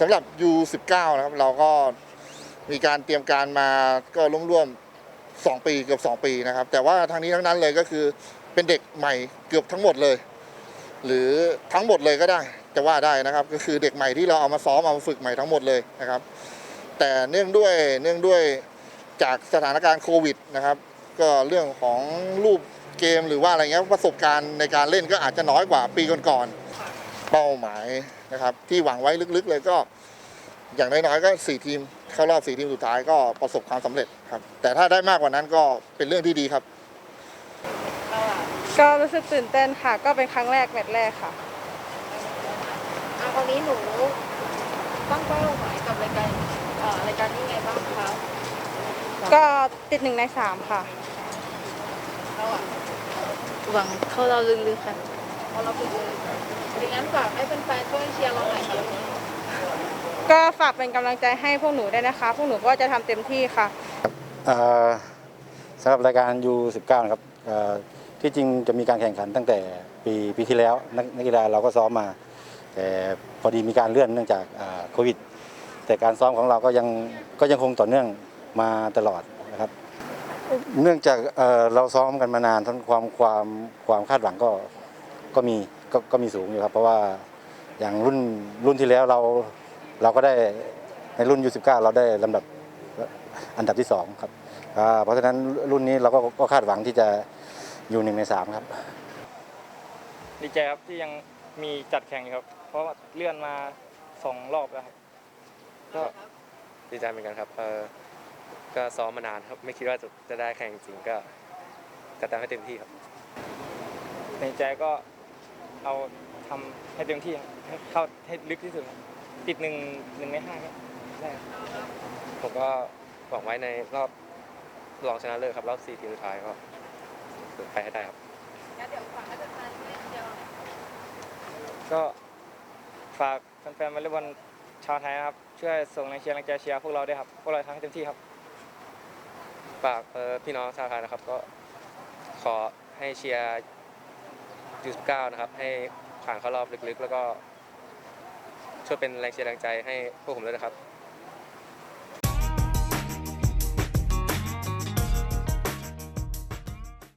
สำหรับ U19 นะครับเราก็มีการเตรียมการมาก็ร่วมๆ2ปีเกือบ 2 ปีนะครับ แต่ว่าทางนี้ทั้งนั้นเลยก็คือเป็นเด็กใหม่เกือบทั้งหมดเลย หรือทั้งหมดเลยก็ได้จะว่าได้นะครับ ก็คือเด็กใหม่ที่เราเอามาซ้อมเอามาฝึกใหม่ทั้งหมดเลยนะครับ แต่เนื่องด้วยเนื่องด้วยจากสถานการณ์โควิดนะครับ ก็เรื่องของรูปเกมหรือว่าอะไรเงี้ยประสบการณ์ในการเล่นก็อาจจะน้อยกว่าปีก่อนๆเป้าหมาย นะครับ ที่หวังไว้ลึกๆเลยก็ อย่างน้อยๆก็สี่ทีมเข้ารอบสี่ทีมสุดท้ายก็ประสบความสำเร็จครับ แต่ถ้าได้มากกว่านั้นก็เป็นเรื่องที่ดีครับ ก็รู้สึกตื่นเต้นค่ะ ก็เป็นครั้งแรกแมตช์แรกค่ะอะคราวนี้หนูตั้งเป้าหมายกับรายการเอ่อรายการนี้ไงบ้างคะก็ติดหนึ่งในสามค่ะเราอะหวังเข้ารอบลึกๆค่ะพอเราฝึกเลยดังนั้นฝากให้แฟนๆช่วยเชียร์เราหน่อยครับ ก็ฝากเป็นกำลังใจให้พวกหนูได้วยนะคะ พวกหนูก็จะทำเต็มที่ค่ะ เอ่อสำหรับรายการ U19 นะครับเอ่อที่จริงจะมีการแข่งขันตั้งแต่ปีปีที่แล้วนักนักกีฬาเราก็ซ้อมมา แต่พอดีมีการเลื่อนเนื่องจากอ่าโควิด แต่การซ้อมของเราก็ยังก็ยังคงต่อเนื่องมาตลอดนะครับ เนื่องจากเอ่อเราซ้อมกันมานานทั้งความความความคาดหวังก็ก็มีก็ก็มีสูงอยู่ครับ เพราะว่าอย่างรุ่นรุ่นที่แล้วเรา เราก็ได้ในรุ่น U19 เราได้ลำดับอันดับที่สองครับอ่าเพราะฉะนั้นรุ่นนี้เราก็ก็คาดหวังที่จะอยู่หนึ่งในสามครับ ดีใจครับที่ยังมีจัดแข่งอยู่ครับ เพราะว่าเลื่อนมาสองรอบแล้วครับก็ดีใจเหมือนกันครับเออก็ซ้อมมานานครับ ไม่คิดว่าจะจะได้แข่งจริงก็จะทำให้เต็มที่ครับ ในใจก็เอาทำให้เต็มที่ครับให้เข้าให้ลึกที่สุดครับ ติดหนึ่งหนึ่งในห้าครับได้ครับผมก็หวังไว้ในรอบรองชนะเลิศครับรอบสี่ทีมสุดท้ายก็ไปให้ได้ครับงั้นเดี๋ยวฝากให้แฟนๆช่วยเชียร์เราหน่อยก็ฝากแฟนๆวอลเลย์บอลชาวไทยนะครับ ช่วยส่งแรงเชียร์แรงใจเชียร์พวกเราด้วยครับ พวกเราทำให้เต็มที่ครับ ฝากเอ่อพี่น้องชาวไทยนะครับ ก็ขอให้เชียร์ยูสเก้านะครับ ให้ผ่านเข้ารอบลึกๆ แล้วก็ ช่วยเป็นแรงเชียร์แรงใจให้พวกผมด้วยนะครับ